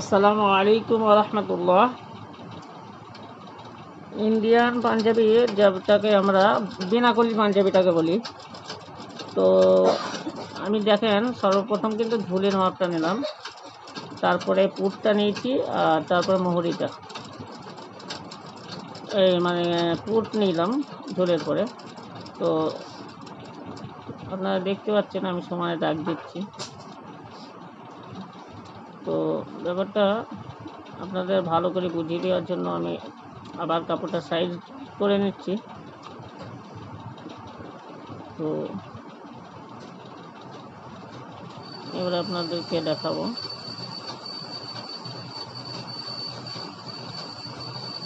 আসসালামু আলাইকুম রহমতুল্লাহ। ইন্ডিয়ান পাঞ্জাবি যেটাকে আমরা বিনাকলি পাঞ্জাবিটাকে বলি। তো আমি দেখেন, সর্বপ্রথম কিন্তু ঝুলের মাপটা নিলাম। তারপরে পুটটা নিয়েছি আর তারপরে মোহরিটা। এই মানে পুট নিলাম ঝোলের পরে। তো আপনারা দেখতে পাচ্ছেন আমি সময় দাগ দিচ্ছি। তো ব্যাপারটা আপনাদের ভালো করে বুঝিয়ে দেওয়ার জন্য আমি আবার কাপড়টা সাইজ করে নিচ্ছি। তো এবারে আপনাদেরকে দেখাবো।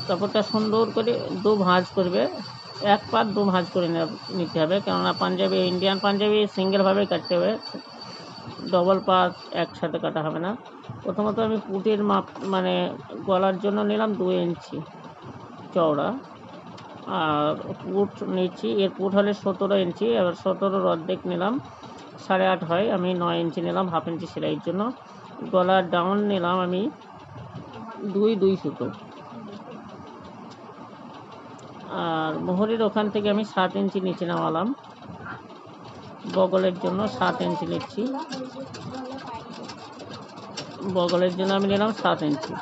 কাপড়টা সুন্দর করে দু ভাঁজ করবে, এক পাত দু ভাঁজ করে নিতে হবে। কেননা পাঞ্জাবি ইন্ডিয়ান পাঞ্জাবি সিঙ্গেলভাবে কাটতে হবে। ডবল পাত একসাথে কাটা হবে না। প্রথমত আমি পুটের মাপ মানে গলার জন্য নিলাম দু ইঞ্চি চওড়া। আর পুট নিচ্ছি, এর পুট হলে সতেরো ইঞ্চি, এবার সতেরোর অর্ধেক নিলাম, সাড়ে আট হয়, আমি নয় ইঞ্চি নিলাম, হাফ ইঞ্চি সেলাইয়ের জন্য। গলার ডাউন নিলাম আমি দুই দুই সুতো। আর মোহরির ওখান থেকে আমি সাত ইঞ্চি নিচে নামালাম। বগলের জন্য সাত ইঞ্চি নিচ্ছি। বগলের জন্য আমি নিলাম সাত ইঞ্চি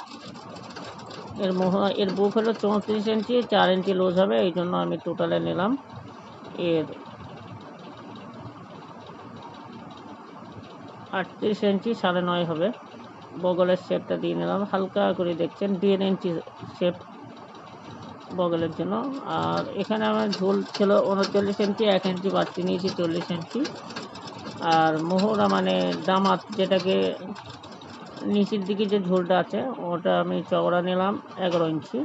এর মোহ, এর বুক হলো চৌত্রিশ ইঞ্চি চার ইঞ্চি লুজ হবে, এই জন্য আমি টোটালে নিলাম। এর আটত্রিশ ইঞ্চি সাড়ে নয় হবে। বগলের শেপটা দিয়ে নিলাম। হালকা করে দেখছেন, দেড় ইঞ্চি শেপ বগলের জন্য। আর এখানে আমার ঝোল ছিল উনচল্লিশ ইঞ্চি এক ইঞ্চি বাড়তি নিয়েছি চল্লিশ ইঞ্চি আর মোহরা মানে দামাত যেটাকে নিচের দিকে যে ঝোলটা আছে, ওটা আমি চওড়া নিলাম এগারো ইঞ্চি।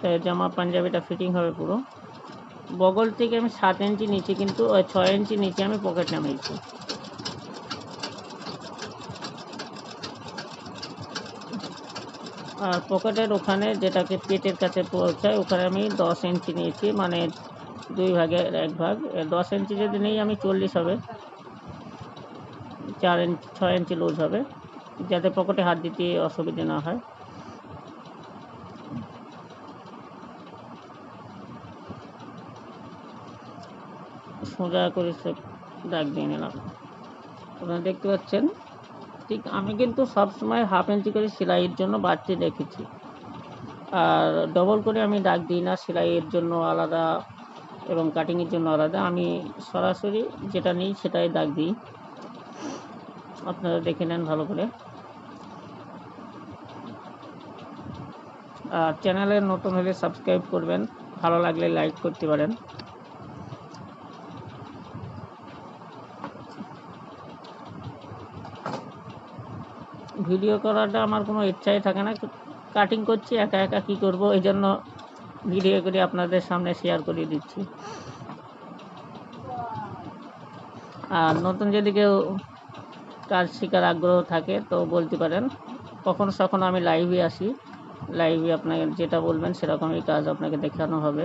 তাই জামা পাঞ্জাবিটা ফিটিং হবে পুরো। বগল থেকে আমি সাত ইঞ্চি নিচে কিন্তু ছয় ইঞ্চি নিচে আমি পকেট নামিয়েছি। আর পকেটের ওখানে যেটাকে পেটের কাছে পৌঁছায়, ওখানে আমি দশ ইঞ্চি নিয়েছি মানে দুই ভাগের এক ভাগ। দশ ইঞ্চি যদি নেই, আমি চল্লিশ হবে। চার ইঞ্চি, ছয় ইঞ্চি লুজ হবে। যাতে পকেটে হাত দিতে অসুবিধে না হয়। সোজা করে সব দাগ দিয়ে নিলাম। আপনারা দেখতে পাচ্ছেন, ঠিক আমি কিন্তু সবসময় হাফ ইঞ্চি করে সেলাইয়ের জন্য বাড়তি রেখেছি। আর ডবল করে আমি দাগ দিই না, সেলাইয়ের জন্য আলাদা এবং কাটিংয়ের জন্য আলাদা। আমি সরাসরি যেটা নিই সেটাই দাগ দিই। আপনারা দেখে নেন ভালো করে। আর চ্যানেলে নতুন হলে সাবস্ক্রাইব করবেন, ভালো লাগলে লাইক করতে পারেন। ভিডিও করাটা আমার কোনো ইচ্ছাই থাকে না। কাটিং করছি, একা একা কী করব এই জন্য ভিডিও করে আপনাদের সামনে শেয়ার করে দিচ্ছি। আর নতুন যদি কেউ কাজ শেখার আগ্রহ থাকে, তো বলতে পারেন। কখনো সখন আমি লাইভে আসি। লাইভে আপনাকে যেটা বলবেন সেরকমই কাজ আপনাকে দেখানো হবে।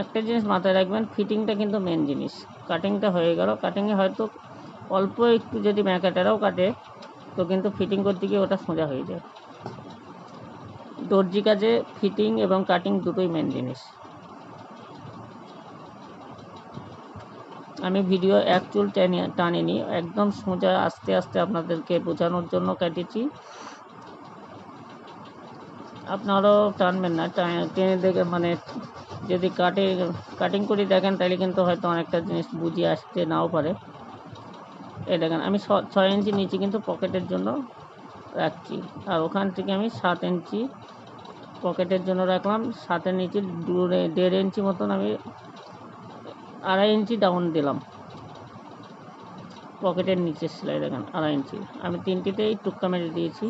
একটা জিনিস মাথায় রাখবেন ফিটিংটা কিন্তু মেন জিনিস। কাটিংটা হয়ে গেল। কাটিংয়ে হয়তো অল্প একটু যদি ম্যাকাটারাও কাটে, তো কিন্তু ফিটিং করতে গিয়ে ওটা সোজা হয়ে যায়। দর্জি কাজে ফিটিং এবং কাটিং দুটোই মেন জিনিস। আমি ভিডিও এক চুল টেনে, টানিনি, একদম সোজা আস্তে আস্তে আপনাদেরকে বোঝানোর জন্য কেটেছি। আপনারাও টানবেন না টেনে দেখে মানে যদি কাটে কাটিং করে দেখেন তাহলে কিন্তু হয়তো অনেকটা জিনিস বুঝিয়ে আসতে নাও পারে। এই দেখেন, আমি ছয় ইঞ্চি নিচে কিন্তু পকেটের জন্য রাখছি। আর ওখান থেকে আমি সাত ইঞ্চি পকেটের জন্য রাখলাম। সাতের নিচে দেড় ইঞ্চি মতন আমি আড়াই ইঞ্চি ডাউন দিলাম। পকেটের নিচের সেলাই দেখেন, আড়াই ইঞ্চি। আমি তিনটিতেই টুক্কা মেরে দিয়েছি।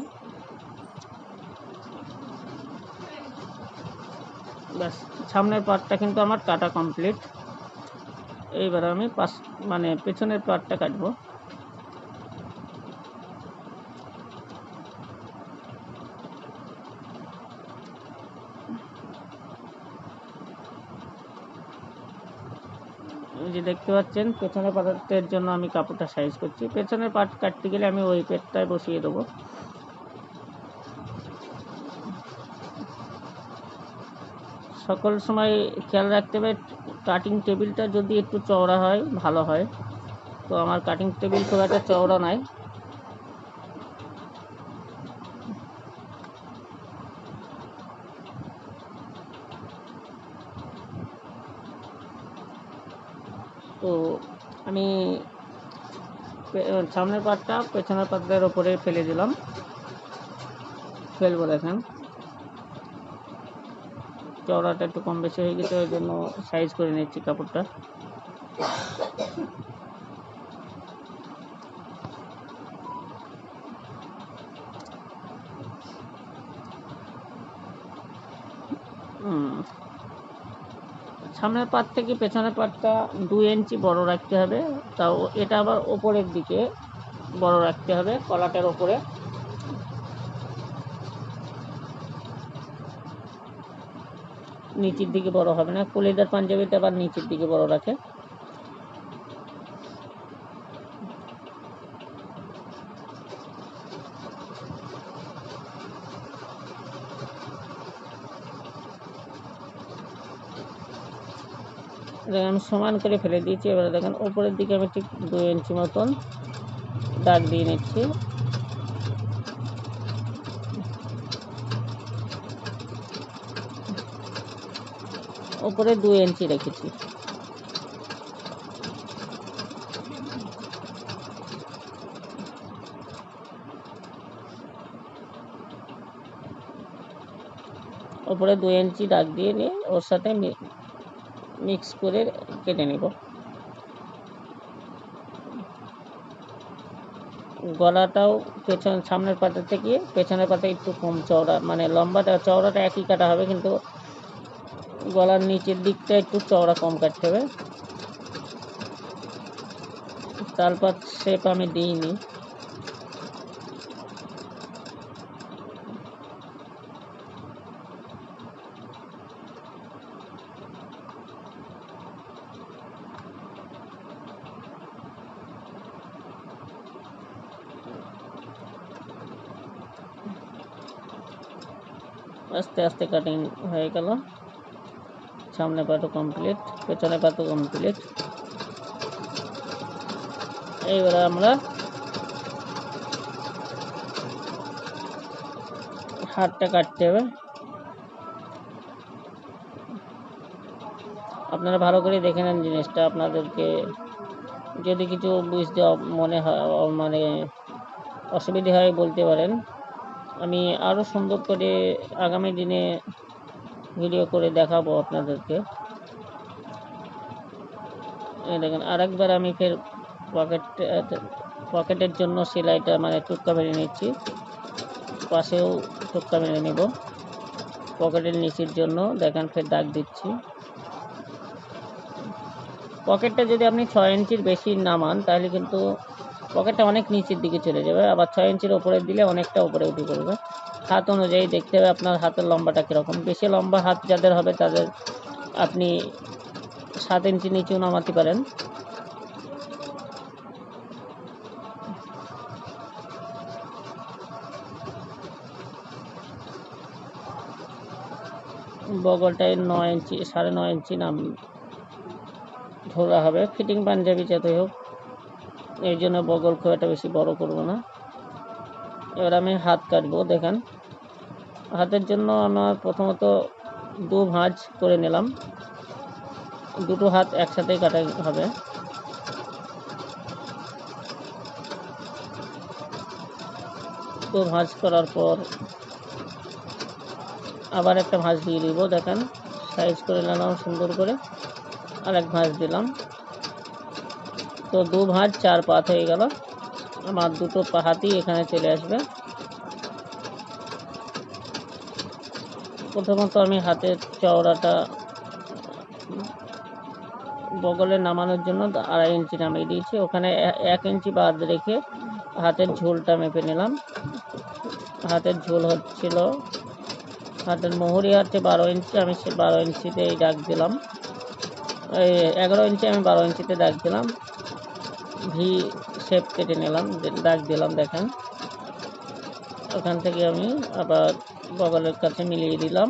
ব্যাস, সামনের পার্টটা কিন্তু আমার কাটা কমপ্লিট এইবার আমি পাশ মানে পেছনের পার্টটা কাটবো। যে দেখতে পাচ্ছেন, পেছনের পাটের জন্য আমি কাপড়টা সাইজ করছি। পেছনের পাট কাটতে গেলে আমি ওই পেটটায় বসিয়ে দেবো। সকল সময় খেয়াল রাখতে হবে কাটিং টেবিলটা যদি একটু চওড়া হয়, ভালো হয়। তো আমার কাটিং টেবিল খুব একটা চওড়া নাই তো আমি পে- সামনের পাটটা পেছনের পাটের ওপরে ফেলে দিলাম। ফেলব দেখেন। চওড়াটা একটু কম বেশি হয়ে গেছে, ওই জন্য সাইজ করে নিচ্ছি কাপড়টা। হুম। সামনের পাট থেকে পেছনের পাটটা দু ইঞ্চি বড় রাখতে হবে। তাও এটা আবার ওপরের দিকে বড় রাখতে হবে, কলাটার ওপরে। নিচের দিকে বড় হবে না। কলিদার পাঞ্জাবিটা আবার নিচের দিকে বড় রাখে। দেখেন আমি সমান করে ফেলে দিয়েছি। এবারে দেখেন ওপরের দিকে আমি ঠিক দু ইঞ্চি মতন দাগ দিয়ে নিচ্ছি। ওপরে দু ইঞ্চি রেখেছি। ওপরে দু ইঞ্চি দাগ দিয়ে নিয়ে ওর সাথে মিক্স করে কেটে নেব। গলাটাও পেছন সামনের পাতা থেকে, পেছনের পাতা একটু কম চওড়া মানে লম্বাটা চওড়াটা একই কাটা হবে, কিন্তু গলার নিচের দিকটা একটু চওড়া কম কাটতে হবে। তারপর শেপ আমি দিইনি। আস্তে আস্তে কাটিং হয়ে গেল। সামনে পাটও কমপ্লিট পেছনে পাটও কমপ্লিট এইবারে আমরা হাতটা কাটতে হবে। আপনারা ভালো করে দেখে নেন জিনিসটা, আপনাদেরকে যদি কিছু বুঝতে মনে হয় মানে অসুবিধে হয় বলতে পারেন। আমি আরও সুন্দর করে আগামী দিনে ভিডিও করে দেখাবো আপনাদেরকে। দেখেন, আরেকবার আমি ফের পকেট পকেটের জন্য সেলাইটা মানে টুক্কা মেরে নিচ্ছি। পাশেও টুক্কা মেরে নেব। পকেটের নিচের জন্য দেখেন ফের দাগ দিচ্ছি। পকেটটা যদি আপনি ছয় ইঞ্চির বেশি নামান, তাহলে কিন্তু পকেটটা অনেক নিচের দিকে চলে যাবে, আবার ছয় ইঞ্চির ওপরে দিলে অনেকটা উপরে উঠে পড়বে। হাত অনুযায়ী দেখতে হবে আপনার হাতের লম্বাটা কীরকম। বেশি লম্বা হাত যাদের হবে তাদের আপনি সাত ইঞ্চি নিচেও নামাতে পারেন। বগলটায় নয় ইঞ্চি, সাড়ে নয় ইঞ্চি নাম ধরা হবে। ফিটিং পাঞ্জাবি যাতে হোক এই জন্য বগল খুব একটা বেশি বড় করব না। এবার আমি হাত কাটবো, দেখেন। হাতের জন্য আমার প্রথমত দু ভাঁজ করে নিলাম। দুটো হাত একসাথেই কাটা হবে। তো ভাঁজ করার পর আবার একটা ভাঁজ দিয়ে দিব, দেখেন। সাইজ করে নিলাম সুন্দর করে। আর এক ভাঁজ দিলাম। তো দু ভাঁজ, চার পাত হয়ে গেল। আমার দুটো পা- হাতই এখানে চলে আসবে। প্রথমত আমি হাতের চওড়াটা বগলে নামানোর জন্য আড়াই ইঞ্চি নামিয়ে দিয়েছি। ওখানে এক ইঞ্চি বাদ রেখে হাতের ঝোলটা মেপে নিলাম। হাতের ঝোল হচ্ছিল, হাতের মোহরি হচ্ছে বারো ইঞ্চি, আমি সে বারো ইঞ্চিতে এই ডাক দিলাম। এই এগারো ইঞ্চি আমি বারো ইঞ্চিতে দাগ দিলাম। ভি শেপ কেটে নিলাম দাগ দিলাম, দেখেন। ওখান থেকে আমি আবার বগলের কাছে মিলিয়ে দিলাম।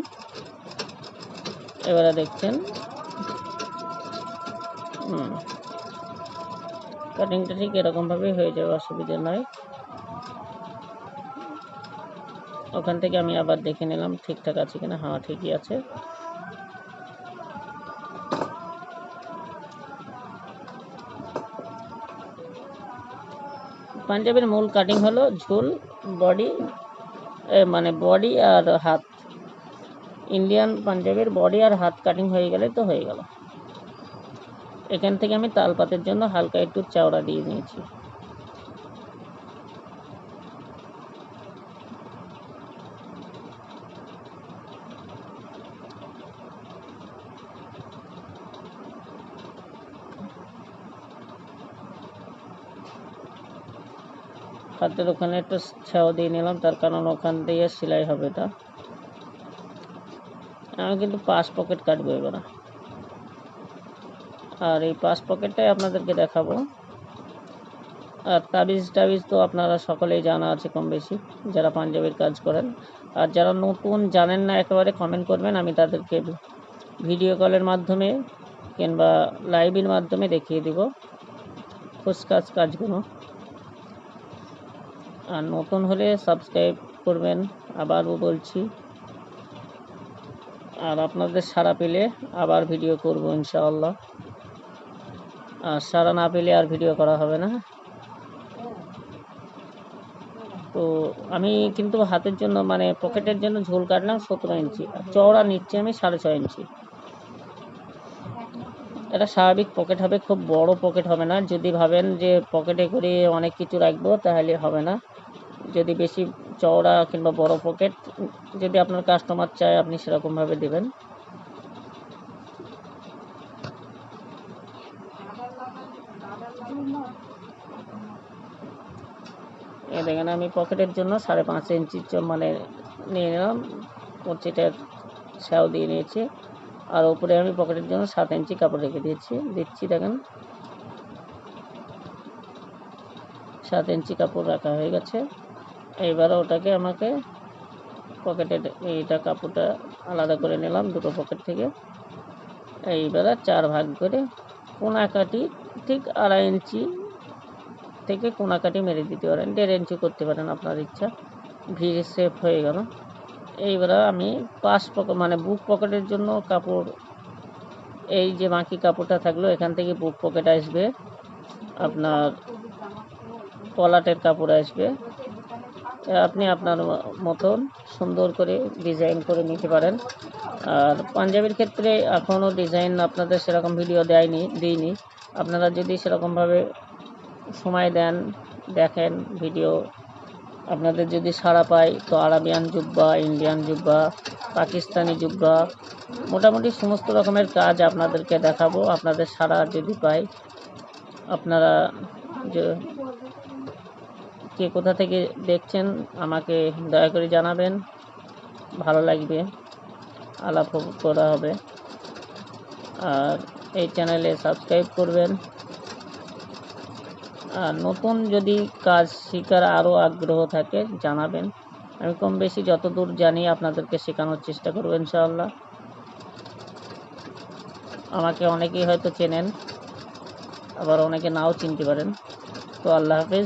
এবারে দেখছেন, হুম কাটিংটা ঠিক এরকমভাবেই হয়ে যাবে, অসুবিধা নয়। ওখান থেকে আমি আবার দেখে নিলাম, ঠিকঠাক আছে কিনা হ্যাঁ ঠিকই আছে। পাঞ্জাবের মূল কাটিং হলো ঝুল বডি মানে বডি আর হাত। ইন্ডিয়ান পাঞ্জাবের বডি আর হাত কাটিং হয়ে গেলে তো হয়ে গেল। এখান থেকে আমি তালপাতের জন্য হালকা একটু চওড়া দিয়ে নিয়েছি। হাতের ওখানে একটু ছাও দিয়ে নিলাম, তার কারণ ওখান দিয়ে সেলাই হবে এটা। আমি কিন্তু পাঁচ পকেট কাটবো এবার। আর এই পাঁচ পকেটটাই আপনাদেরকে দেখাবো। আর তাবিজ টাবিজ তো আপনারা সকলেই জানা আছে কম বেশি, যারা পাঞ্জাবের কাজ করেন। আর যারা নতুন জানেন না, একেবারে কমেন্ট করবেন, আমি তাদেরকে ভিডিও কলের মাধ্যমে কিংবা লাইভের মাধ্যমে দেখিয়ে দিব। খুচকাজ কাজগুলো। আর নতুন হলে সাবস্ক্রাইব করবেন, আবারও বলছি। আর আপনাদের সাড়া পেলে আবার ভিডিও করব ইনশাআল্লাহ। আর সাড়া না পেলে আর ভিডিও করা হবে না। তো আমি কিন্তু হাতের জন্য মানে পকেটের জন্য ঝোল কাটলাম সতেরো ইঞ্চি। আর চওড়া নিচ্ছি আমি সাড়ে ছয় ইঞ্চি। এটা স্বাভাবিক পকেট হবে, খুব বড় পকেট হবে না। যদি ভাবেন যে পকেটে করে অনেক কিছু রাখব, তাহলে হবে না। যদি বেশি চওড়া কিংবা বড় পকেট, যদি আপনার কাস্টমার চায়, আপনি সেরকমভাবে দেবেন। এ দেখেন, আমি পকেটের জন্য সাড়ে পাঁচ ইঞ্চি মানে নিয়ে নিলাম। কচিটা ছাও দিয়ে নিয়েছি। আর উপরে আমি পকেটের জন্য সাত ইঞ্চি কাপড় রেখে দিয়েছি। দেখছি দেখেন, সাত ইঞ্চি কাপড় রাখা হয়ে গেছে। এইবার ওটাকে আমাকে পকেটে এইটা কাপড়টা আলাদা করে নিলাম দুটো পকেট থেকে। এইবার চার ভাগ করে কোনাকাটি, ঠিক আড়াই ইঞ্চি থেকে কোনাকাটি মেরে দিতে পারেন। দেড় ইঞ্চি করতে পারেন, আপনার ইচ্ছা। ভি শেপ হয়ে গেল। এইবারে আমি পাশ পকেট মানে বুক পকেটের জন্য কাপড়, এই যে বাকি কাপড়টা থাকল, এখান থেকে বুক পকেট আসবে। আপনার পলাটের কাপড় আসবে। আপনি আপনার মতন সুন্দর করে ডিজাইন করে নিতে পারেন। আর পাঞ্জাবির ক্ষেত্রে এখনও ডিজাইন আপনাদের সেরকম ভিডিও দেয়নি, দিইনি। আপনারা যদি সেরকমভাবে সময় দেন, দেখেন ভিডিও আপনাদের যদি সাড়া পায় তো আরাবিয়ান জুব্বা, ইন্ডিয়ান জুব্বা, পাকিস্তানি জুব্বা, মোটামুটি সমস্ত রকমের কাজ আপনাদেরকে দেখাবো। আপনাদের সাড়া যদি পাই, আপনারা যে কে কোথা থেকে দেখছেন, আমাকে দয়া করে জানাবেন। ভালো লাগবে, আলাপ করা হবে। আর এই চ্যানেলে সাবস্ক্রাইব করবেন। নতুন যদি কাজ শেখার আরও আগ্রহ থাকে, জানাবেন। আমি কম বেশি যতদূর জানি আপনাদেরকে শেখানোর চেষ্টা করব, ইনশাআল্লাহ। আমাকে অনেকেই হয়তো চেনেন, আবার অনেকে নাও চিনতে পারেন। তো আল্লাহ হাফেজ।